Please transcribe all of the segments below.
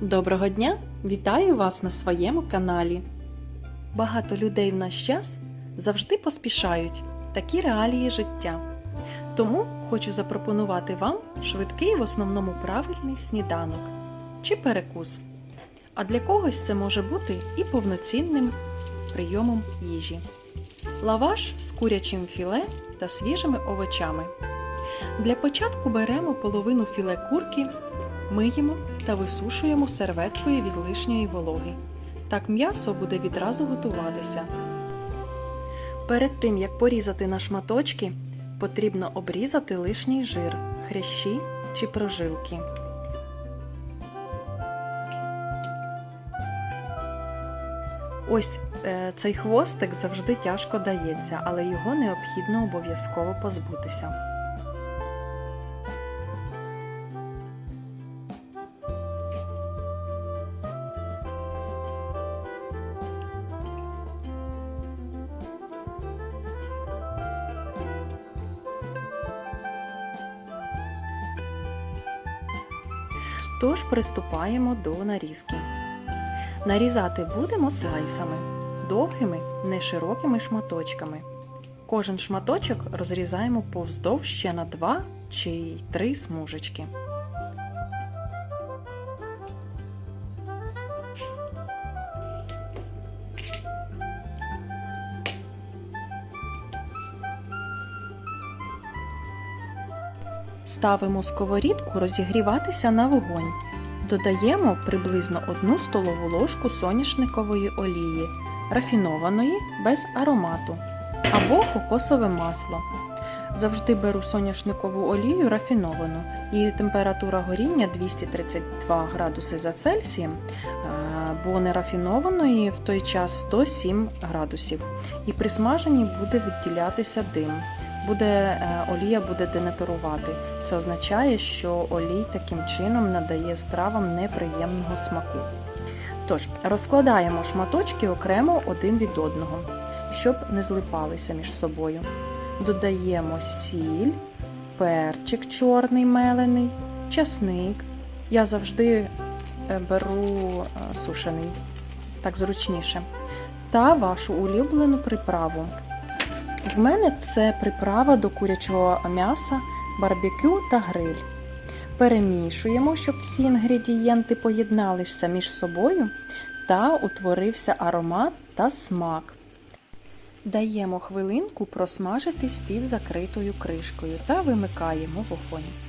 Доброго дня! Вітаю вас на своєму каналі. Багато людей в наш час завжди поспішають такі реалії життя. Тому хочу запропонувати вам швидкий в основному правильний сніданок чи перекус. А для когось це може бути і повноцінним прийомом їжі. Лаваш з курячим філе та свіжими овочами. Для початку беремо половину філе курки, миємо та висушуємо серветкою від лишньої вологи. Так м'ясо буде відразу готуватися. Перед тим як порізати на шматочки, потрібно обрізати лишній жир, хрящі чи прожилки. Ось е, цей хвостик завжди тяжко дається, але його необхідно обов'язково позбутися. Тож приступаємо до нарізки. Нарізати будемо слайсами, довгими, не широкими шматочками. Кожен шматочок розрізаємо повздовж ще на 2 чи 3 смужечки. Ставимо сковорідку розігріватися на вогонь. Додаємо приблизно 1 столову ложку соняшникової олії, рафінованої без аромату або кокосове масло. Завжди беру соняшникову олію рафіновану і температура горіння 232 градуси за Цельсієм, бо нерафінованої в той час 107 градусів. І при смаженні буде відділятися дим. Буде, е, олія буде денатурувати. Це означає, що олій таким чином надає стравам неприємного смаку. Тож, розкладаємо шматочки окремо один від одного, щоб не злипалися між собою. Додаємо сіль, перчик чорний мелений, часник. Я завжди е, беру е, сушений, так зручніше. Та вашу улюблену приправу. В мене це приправа до курячого м'яса, барбекю та гриль. Перемішуємо, щоб всі інгредієнти поєдналися між собою та утворився аромат та смак. Даємо хвилинку просмажитись під закритою кришкою та вимикаємо вогонь.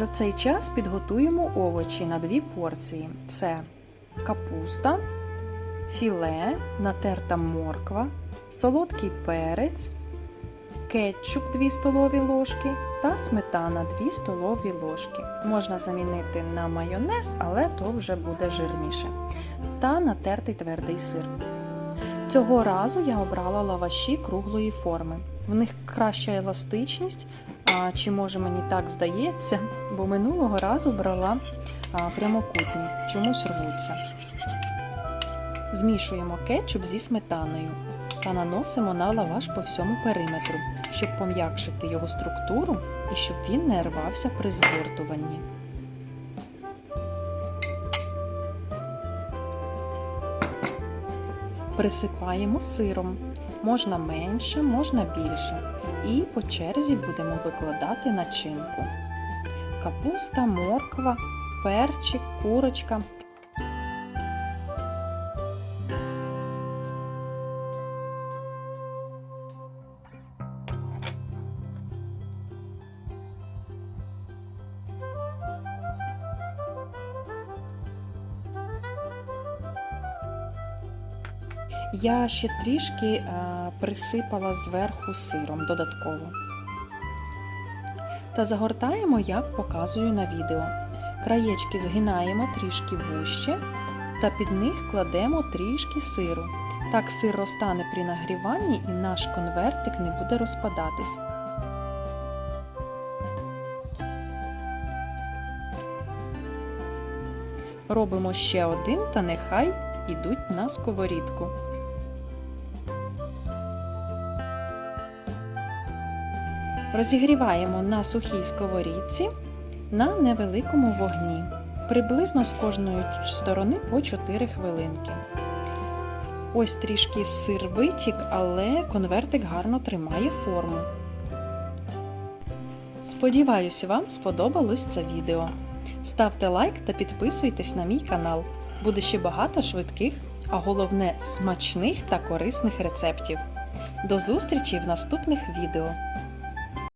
За цей час підготуємо овочі на дві порції: це капуста, філе, натерта морква, солодкий перець, кетчуп 2 столові ложки та сметана 2 столові ложки. Можна замінити на майонез, але то вже буде жирніше. Та натертий твердий сир. Цього разу я обрала лаваші круглої форми. В них краща еластичність, а, чи може мені так здається, бо минулого разу брала прямокутні, чомусь рвуться. Змішуємо кетчуп зі сметаною та наносимо на лаваш по всьому периметру, щоб пом'якшити його структуру і щоб він не рвався при згортуванні. Присипаємо сиром. Можна менше, можна більше. І по черзі будемо викладати начинку. Капуста, морква, перчик, курочка. Я ще трішки е, присипала зверху сиром додатково. Та загортаємо, як показую на відео. Краєчки згинаємо трішки вужче та під них кладемо трішки сиру. Так сир розтане при нагріванні і наш конвертик не буде розпадатись. Робимо ще один та нехай ідуть на сковорідку. Розігріваємо на сухій сковорідці на невеликому вогні, приблизно з кожної сторони по 4 хвилинки. Ось трішки сир витік, але конвертик гарно тримає форму. Сподіваюся, вам сподобалось це відео. Ставте лайк та підписуйтесь на мій канал. Буде ще багато швидких, а головне смачних та корисних рецептів. До зустрічі в наступних відео!